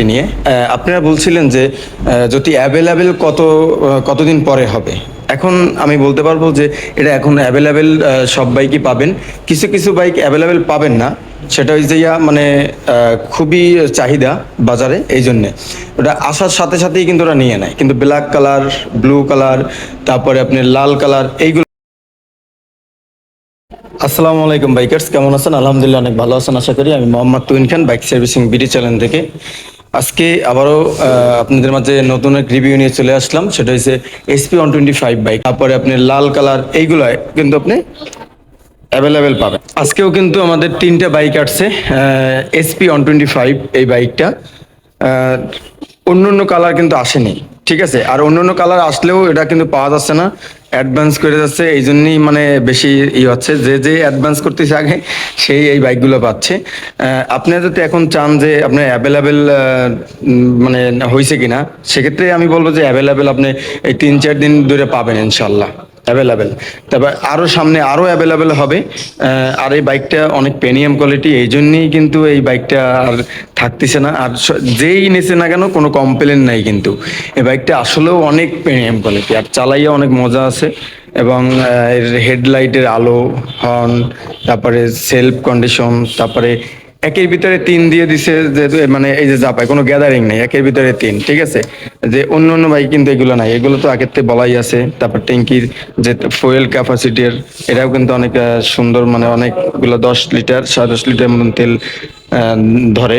বাইকটি নিয়ে আপনারা বলছিলেন যে যদি অ্যাভেলেবেল কত কতদিন পরে হবে। এখন আমি বলতে পারব যে, এটা এখন অ্যাভেলেবেল সব বাইকই পাবেন। কিছু কিছু বাইক অ্যাভেলেবেল পাবেন না। সেটা হচ্ছে ইয়া মানে খুবই চাহিদা বাজারে, এই জন্যে। ওটা আসার সাথে সাথেই কিন্তু ওরা নিয়ে নেয়। কিন্তু ব্ল্যাক কালার ব্লু কালার তারপরে আপনি লাল কালার এইগুলো আসসালামু আলাইকুম বাইকার্স কেমন আছেন? আলহামদুলিল্লাহ, অনেক ভালো আছেন, আশা করি। আমি Mohammad তুইন Khan bike servicing BD channel থেকে। আজকে আবারও আপনাদের মাঝে নতুন এক রিভিউ নিয়ে চলে আসলাম। সেটা হচ্ছে SP one twenty five bike তারপরে আপনি লাল কালার এইগুলো কিন্তু আপনি অ্যাভেলেবেল পাবেন। আজকেও কিন্তু আমাদের তিনটে বাইক আসছে এসপি ওয়ান টোয়েন্টি ফাইভ এই বাইকটা অন্য অন্য কালার কিন্তু আসেনি, ঠিক আছে? আর অন্য অন্য কালার আসলেও এটা কিন্তু পাওয়া যাচ্ছে না। অ্যাডভান্স করে যাচ্ছে এই জন্যই মানে বেশি ই হচ্ছে। যে যে অ্যাডভান্স করতেছে আগে, সেই এই বাইকগুলো পাচ্ছে। আপনি যদি এখন চান যে আপনার অ্যাভেলেবেল মানে হয়েছে কিনা, সেক্ষেত্রে আমি বলব যে অ্যাভেলেবেল আপনি এই তিন, চার দিন ধরে পাবেন ইনশাল্লাহ অ্যাভেলেবেল তারপর আরও সামনে আরও অ্যাভেলেবেল হবে। আর এই বাইকটা অনেক প্রিমিয়াম কোয়ালিটি এই জন্যই কিন্তু এই বাইকটা আর থাকতেছে না। আর যেই নেছে না কেন কোনো কমপ্লেন নাই কিন্তু। এই বাইকটা আসলেও অনেক প্রিমিয়াম কোয়ালিটি আর চালাইয়া অনেক মজা আছে। এবং এর হেডলাইটের আলো হর্ন তারপরে সেলফ কন্ডিশন তারপরে একের ভিতরে তিন দিয়ে দিছে যে মানে এই যে জাপায়, কোনো গ্যাদারিং নেই, একের ভিতরে তিন, ঠিক আছে? যে অন্য অন্য বাইক কিন্তু এগুলো নাই, এগুলো তো আগের থেকে বলাই আছে। তারপর ট্যাঙ্কির যে ফুয়েল ক্যাপাসিটির এটাও কিন্তু অনেক সুন্দর মানে অনেকগুলো দশ লিটার, সাড়ে দশ লিটার মতন তেল ধরে।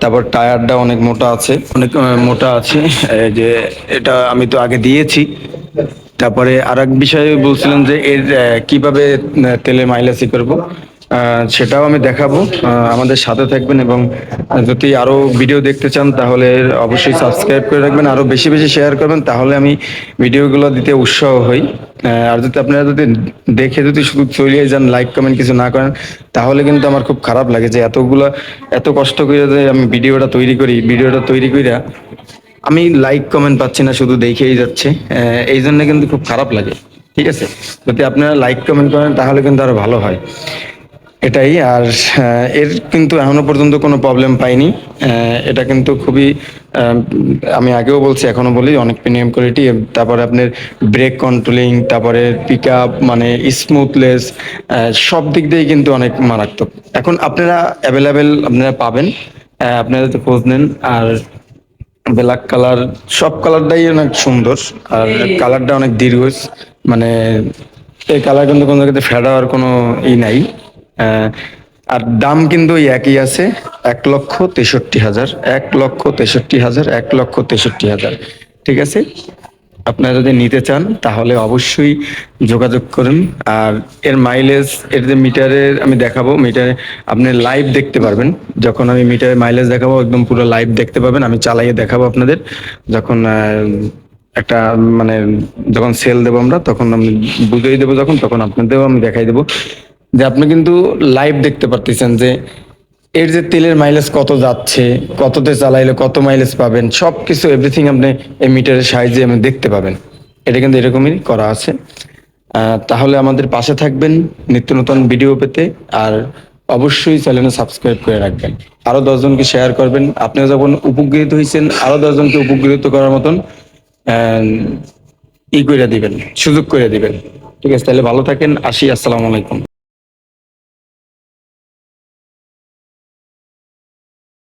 তারপর টায়ারটা অনেক মোটা আছে, অনেক মোটা আছে। যে এটা আমি তো আগে দিয়েছি। তারপরে আর এক বিষয়ে বলছিলাম যে এর কীভাবে তেলে মাইলেজ করব? সেটাও আমি দেখাবো। আমাদের সাথে থাকবেন এবং যদি আরও ভিডিও দেখতে চান, তাহলে অবশ্যই সাবস্ক্রাইব করে রাখবেন। আরও বেশি বেশি শেয়ার করবেন, তাহলে আমি ভিডিওগুলো দিতে উৎসাহ হই। আর যদি আপনারা যদি দেখে যদি শুধু চলিয়ে যান লাইক কমেন্ট কিছু না করেন, তাহলে কিন্তু আমার খুব খারাপ লাগে যে এতগুলো, এত কষ্ট করে যে আমি ভিডিওটা তৈরি করি ভিডিওটা তৈরি কইরা আমি লাইক কমেন্ট পাচ্ছি না, শুধু দেখেই যাচ্ছে। এই জন্য কিন্তু খুব খারাপ লাগে। ঠিক আছে? যদি আপনারা লাইক কমেন্ট করেন, তাহলে কিন্তু আরও ভালো হয়। এটাই আর এর কিন্তু এখনও পর্যন্ত কোনো প্রবলেম পাইনি। এটা কিন্তু খুবই আমি আগেও বলছি, এখনও বলি, অনেক প্রিমিয়াম কোয়ালিটি তারপরে আপনার ব্রেক কন্ট্রোলিং তারপরে পিক আপ মানে স্মুথলেস সব দিক দিয়েই কিন্তু অনেক মারাত্মক। এখন আপনারা অ্যাভেলেবেল আপনারা পাবেন আপনারা তো খোঁজ নেন, আর ব্ল্যাক কালার সব কালারটাই অনেক সুন্দর, আর কালারটা অনেক দীর্ঘ মানে এই কালার কিন্তু কোনো জায়গাতে ফেড হওয়ার কোনো ই নাই। আর দাম কিন্তু একই আছে, এক লক্ষ তেষট্টি হাজার, এক লক্ষ তেষট্টি হাজার, এক লক্ষ তেষট্টি হাজার। ঠিক আছে? আপনারা যদি নিতে চান, তাহলে অবশ্যই যোগাযোগ করুন। আর এর মাইলেজ এর যে মিটারের আমি দেখাবো, মিটারে আপনি লাইভ দেখতে পারবেন। যখন আমি মিটারে মাইলেজ দেখাবো, একদম পুরো লাইভ দেখতে পাবেন। আমি চালাইয়ে দেখাবো আপনাদের। যখন একটা মানে যখন সেল দেবো আমরা, তখন আমি বুঝিয়ে দেবো যখন, তখন আপনাদেরও আমি দেখাই দেবো। যে আপনি কিন্তু লাইভ দেখতে পারতেছেন যে এর যে তেলের মাইলেজ কত যাচ্ছে, কততে চালাইলে কত মাইলেজ পাবেন সব কিছু এভরিথিং আপনি এই মিটারের সাহায্যে আপনি দেখতে পাবেন। এটা কিন্তু এরকমই করা আছে। তাহলে আমাদের পাশে থাকবেন নিত্য নতুন ভিডিও পেতে আর অবশ্যই চ্যানেলে সাবস্ক্রাইব করে রাখবেন। আরও দশজনকে শেয়ার করবেন। আপনিও যখন উপকৃত হয়েছেন, আরও দশজনকে উপকৃত করার মতন ই করে দিবেন, সুযোগ করে দিবেন। ঠিক আছে, তাহলে ভালো থাকেন। আসি, আসসালামু আলাইকুম।